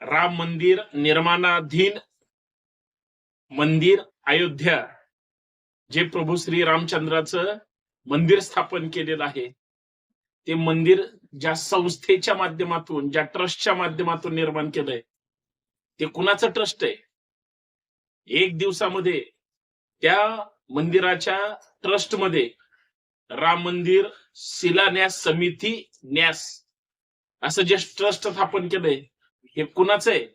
राम मंदिर निर्माणाधीन मंदिर अयोध्या जे प्रभू श्री रामचंद्राचं मंदिर स्थापन केलेलं आहे. ते मंदिर ज्या संस्थेच्या माध्यमातून ज्या ट्रस्टच्या माध्यमातून निर्माण केलंय ते कुणाचं ट्रस्ट आहे? एक दिवसामध्ये त्या मंदिराच्या ट्रस्टमध्ये राम मंदिर शिलान्यास समिती न्यास असं जे ट्रस्ट स्थापन केलंय हे कुणाचं आहे?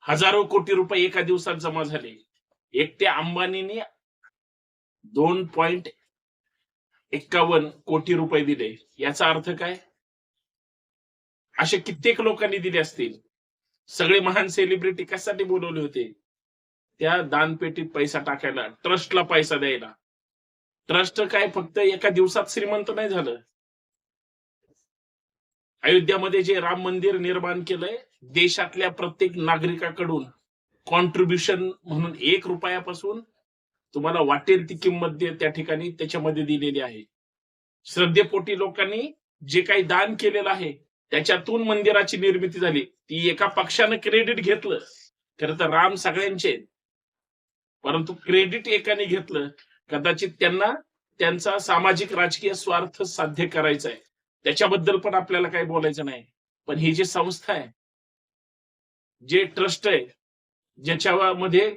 हजारो कोटी रुपये एका दिवसात जमा झाले. एकट्या अंबानीने दोन पॉइंट एक्कावन्न कोटी रुपये दिले. याचा अर्थ काय? असे कित्येक लोकांनी दिले असतील. सगळे महान सेलिब्रिटी कशासाठी बोलवले होते? त्या दानपेटीत पैसा टाकायला ट्रस्टला पैसा द्यायला. ट्रस्ट काय? फक्त एका दिवसात श्रीमंत नाही झालं. अयोध्यामध्ये जे राम मंदिर निर्माण केलंय देशातल्या प्रत्येक नागरिकाकडून कॉन्ट्रीब्युशन म्हणून एक रुपयापासून तुम्हाला वाटेल ती किंमत त्या ठिकाणी त्याच्यामध्ये दिलेली आहे. श्रद्धेपोटी लोकांनी जे काही दान केलेलं आहे त्याच्यातून मंदिराची निर्मिती झाली. ती एका पक्षानं क्रेडिट घेतलं. खरं तर राम सगळ्यांचे परंतु क्रेडिट एकाने घेतलं कदाचित त्यांना त्यांचा सामाजिक राजकीय स्वार्थ साध्य करायचा आहे. त्याच्याबद्दल पण आपल्याला काही बोलायचं नाही. पण ही जी संस्था आहे जे ट्रस्ट आहे ज्याच्यामध्ये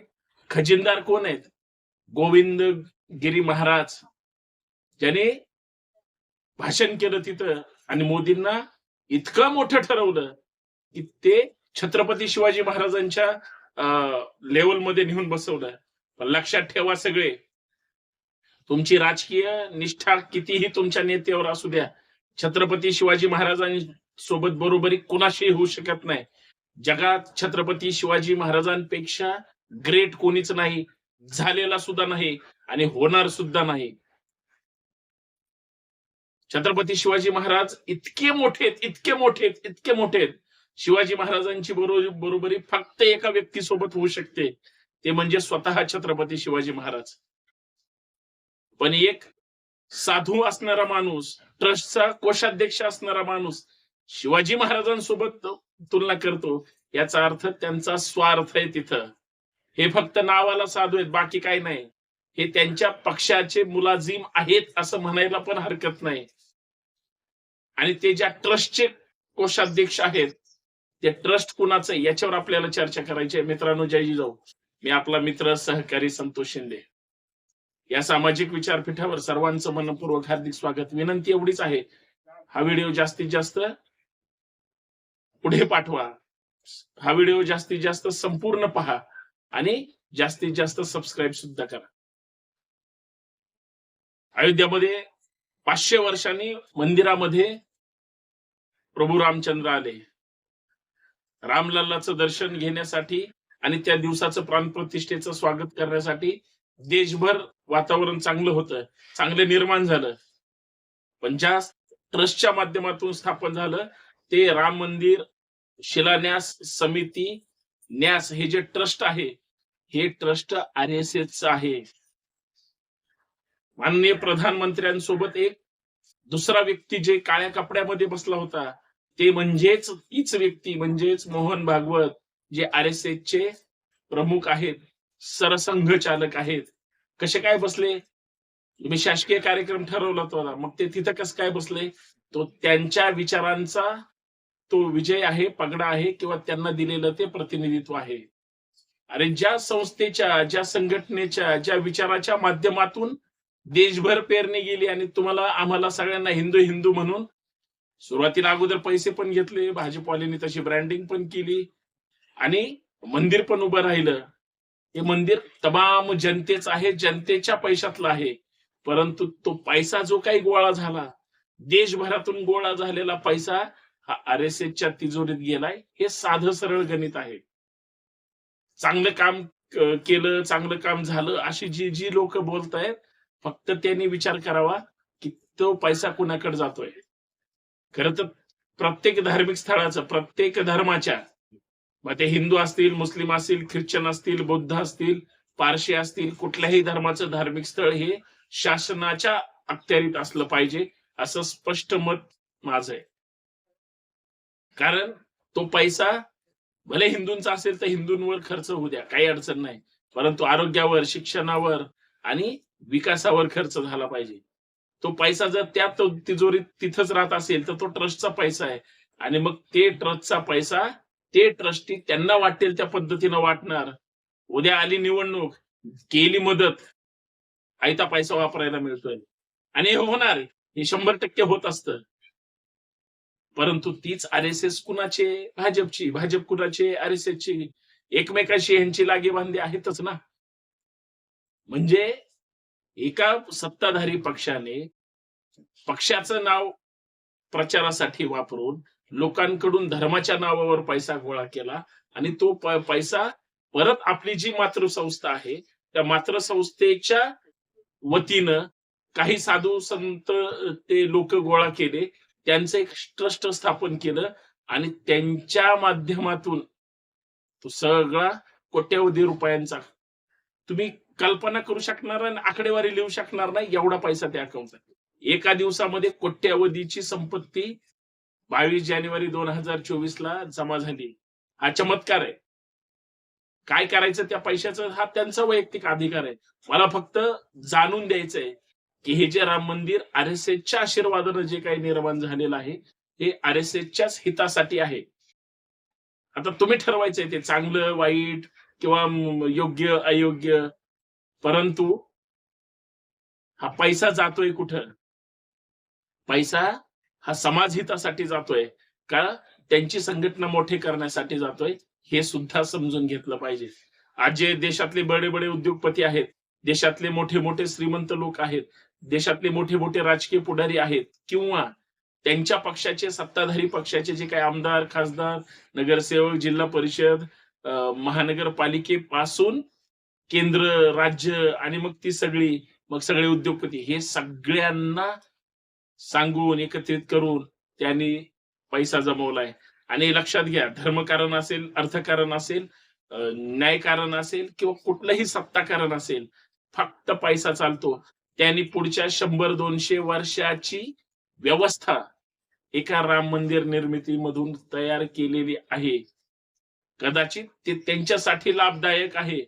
खजिनदार कोण आहेत? गोविंद गिरी महाराज. ज्याने भाषण केलं तिथं आणि मोदींना इतकं मोठं ठरवलं की ते छत्रपती शिवाजी महाराजांच्या लेवलमध्ये नेऊन बसवलं. पण लक्षात ठेवा सगळे तुमची राजकीय निष्ठा कितीही तुमच्या नेत्यावर असू द्या छत्रपती शिवाजी महाराजांसोबत बरोबरी कुणाशी होऊ शकत नाही. जगात छत्रपती शिवाजी महाराजांपेक्षा ग्रेट कोणीच नाही झालेला सुद्धा नाही आणि होणार सुद्धा नाही. छत्रपती शिवाजी महाराज इतके मोठे आहेत, इतके मोठे इतके मोठे आहेत. शिवाजी महाराजांची बरो- बरोबरी फक्त एका व्यक्तीसोबत होऊ शकते. ते म्हणजे स्वतः छत्रपती शिवाजी महाराज. पण एक साधू असणारा माणूस ट्रस्टचा कोषाध्यक्ष असणारा माणूस शिवाजी महाराजांसोबत तुलना करतो. याचा अर्थ त्यांचा स्वार्थ आहे तिथं. हे फक्त नावाला साधू आहेत बाकी काही नाही. हे त्यांच्या पक्षाचे मुलाजिम आहेत असं म्हणायला पण हरकत नाही. आणि ते ज्या ट्रस्टचे कोषाध्यक्ष आहेत ते ट्रस्ट कुणाचं याच्यावर आपल्याला चर्चा करायची आहे. मित्रांनो जय जाऊ मी आपला मित्र सहकारी संतोष शिंदे. या सामाजिक विचारपीठावर सर्वांचं मनपूर्वक हार्दिक स्वागत. विनंती एवढीच आहे. हा व्हिडिओ जास्तीत जास्त पुढे पाठवा. हा व्हिडिओ जास्तीत जास्त संपूर्ण पहा आणि जास्तीत जास्त सबस्क्राईब सुद्धा करा. अयोध्यामध्ये पाचशे वर्षांनी मंदिरामध्ये प्रभू रामचंद्र आले. रामलल्लाचं दर्शन घेण्यासाठी आणि त्या दिवसाचं प्राणप्रतिष्ठेचं स्वागत करण्यासाठी देशभर वातावरण चांगलं होतं चांगलं निर्माण झालं. पण ज्या ट्रस्टच्या माध्यमातून स्थापन झालं ते राम मंदिर शिलान्यास समिती न्यास हे जे ट्रस्ट आहे हे ट्रस्ट आर एस एस आहे. माननीय प्रधानमंत्र्यांसोबत एक दुसरा व्यक्ती जे काळ्या कपड्यामध्ये बसला होता ते म्हणजेच तीच व्यक्ती म्हणजेच मोहन भागवत जे आर एस चे प्रमुख आहेत. सरसंघ चालक आहेत. कसे काय बसले? तुम्ही शासकीय कार्यक्रम ठरवला तो मग ते तिथं कसं काय बसले? तो त्यांच्या विचारांचा तो विजय आहे पगडा आहे किंवा त्यांना दिलेलं ते प्रतिनिधित्व आहे. अरे ज्या संस्थेच्या ज्या संघटनेच्या ज्या विचाराच्या माध्यमातून देशभर पेरणी गेली आणि तुम्हाला आम्हाला सगळ्यांना हिंदू हिंदू म्हणून सुरुवातीला अगोदर पैसे पण घेतले भाजपवाल्यांनी तशी ब्रँडिंग पण केली आणि मंदिर पण उभं राहिलं. हे मंदिर तमाम जनतेच आहे जनतेच्या पैशातलं आहे. परंतु तो पैसा जो काही गोळा झाला देशभरातून गोळा झालेला पैसा हा आर एस एसच्या तिजोरीत गेलाय. हे साध सरळ गणित आहे. चांगलं काम केलं चांगलं काम झालं अशी जी जी लोक बोलतायत फक्त त्यांनी विचार करावा की तो पैसा कुणाकडे जातोय. खर तर प्रत्येक धार्मिक स्थळाचं प्रत्येक धर्माच्या मग ते हिंदू असतील मुस्लिम असतील ख्रिश्चन असतील बौद्ध असतील पारशी असतील कुठल्याही धर्माचं धार्मिक स्थळ हे शासनाच्या अखत्यारीत असलं पाहिजे असं स्पष्ट मत माझं आहे. कारण तो पैसा भले हिंदूंचा असेल तर हिंदूंवर खर्च होऊ द्या काही अडचण नाही. परंतु आरोग्यावर शिक्षणावर आणि विकासावर खर्च झाला पाहिजे. तो पैसा जर त्या तिजोरीत तिथंच राहत असेल तर तो ट्रस्टचा पैसा आहे. आणि मग ते ट्रस्टचा पैसा ते ट्रस्टी त्यांना वाटेल त्या पद्धतीनं वाटणार. उद्या आली निवडणूक केली मदत आयता पैसा वापरायला मिळतोय. आणि हे होणार हे शंभर टक्के होत असतं. परंतु तीच आर एस एस कुणाचे? भाजपची. भाजप कुणाचे? आर एस ची एकमेकाशी यांची लागेबांधे आहेतच ना. म्हणजे एका सत्ताधारी पक्षाने पक्षाचं नाव प्रचारासाठी वापरून लोकांकडून धर्माच्या नावावर पैसा गोळा केला आणि तो पैसा परत आपली जी मातृसंस्था आहे त्या मातृसंस्थेच्या वतीनं काही साधू संत ते लोक गोळा केले त्यांचं एक ट्रस्ट स्थापन केलं आणि त्यांच्या माध्यमातून तो सगळा कोट्यवधी रुपयांचा तुम्ही कल्पना करू शकणार आणि आकडेवारी लिहू शकणार नाही एवढा पैसा त्या अकाउंटला एका दिवसामध्ये कोट्यवधीची संपत्ती बावीस जानेवारी दोन हजार चोवीस ला जमा झाली. हा चमत्कार आहे. काय करायचं त्या पैशाचा? हा त्यांचा वैयक्तिक अधिकार आहे. मला फक्त जाणून द्यायचंय की हे जे राम मंदिर आर एस एसच्या आशीर्वादानं जे काही निर्माण झालेलं आहे हे आर एस एसच्याच हितासाठी आहे. आता तुम्ही ठरवायचंय ते चांगलं वाईट किंवा योग्य अयोग्य. परंतु हा पैसा जातोय कुठं? पैसा हा समाज हितासाठी जातोय का? त्यांची संघटना मोठी करण्यासाठी जातोय? हे सुद्धा समजून घेतलं पाहिजे. आज जे देशातले बडे बडे उद्योगपती आहेत देशातले मोठे मोठे श्रीमंत लोक आहेत देशातले मोठे मोठे राजकीय पुढारी आहेत किंवा त्यांच्या पक्षाचे सत्ताधारी पक्षाचे जे काही आमदार खासदार नगरसेवक जिल्हा परिषद महानगरपालिकेपासून केंद्र राज्य आणि मग ती सगळी मग सगळे उद्योगपती हे सगळ्यांना सांगून एकत्रित करून त्यांनी पैसा जमवलाय. आणि लक्षात घ्या धर्मकारण असेल अर्थकारण असेल न्यायकारण असेल किंवा कुठलंही सत्ताकारण असेल फक्त पैसा चालतो. त्यांनी पुढच्या शंभर दोनशे वर्षाची व्यवस्था एका राम मंदिर निर्मितीमधून तयार केलेली आहे. कदाचित ते त्यांच्यासाठी लाभदायक आहे.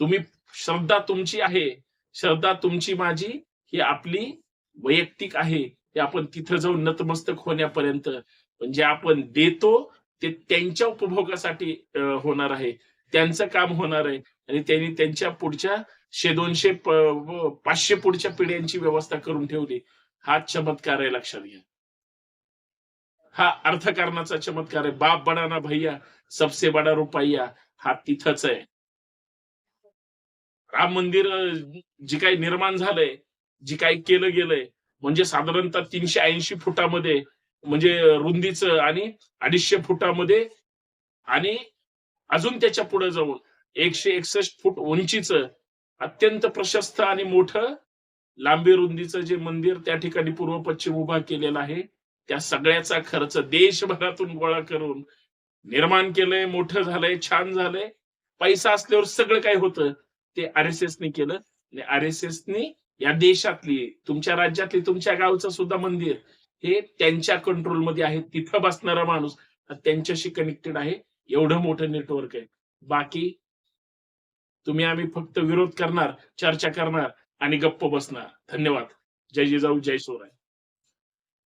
तुम्ही श्रद्धा तुमची आहे. श्रद्धा तुमची माझी ही आपली वैयक्तिक आहे ते आपण तिथं जाऊन नतमस्तक होण्यापर्यंत म्हणजे आपण देतो ते त्यांच्या उपभोगासाठी होणार आहे. त्यांचं काम होणार आहे. आणि त्यांनी त्यांच्या पुढच्या शे दोनशे पाचशे पुढच्या पिढ्यांची व्यवस्था करून ठेवली. हा चमत्कार आहे लक्षात घ्या. हा अर्थकारणाचा चमत्कार आहे. बाप बडाना भैया सबसे बडा रुपया हा तिथंच आहे. राम मंदिर जे काही निर्माण झालंय जी काही केलं गेलंय म्हणजे साधारणतः तीनशे ऐंशी फुटामध्ये म्हणजे रुंदीचं आणि अडीचशे फुटामध्ये आणि अजून त्याच्या पुढे जाऊन एकशे एकसष्ट फूट उंचीचं अत्यंत प्रशस्त आणि मोठं लांबी रुंदीचं जे मंदिर त्या ठिकाणी पूर्व पश्चिम उभा केलेलं आहे त्या सगळ्याचा खर्च देशभरातून गोळा करून निर्माण केलंय मोठं झालंय छान झालंय. पैसा असल्यावर सगळं काय होतं? ते आर एस एसनी केलं. आणि आर एस एसनी या देशातली तुमच्या राज्यातली तुमच्या गावचं सुद्धा मंदिर हे त्यांच्या कंट्रोलमध्ये आहे तिथं बसणारा माणूस त्यांच्याशी कनेक्टेड आहे एवढं मोठं नेटवर्क आहे. बाकी तुम्ही आम्ही फक्त विरोध करणार चर्चा करणार आणि गप्प बसणार. धन्यवाद. जय जिजाऊ जय सोराय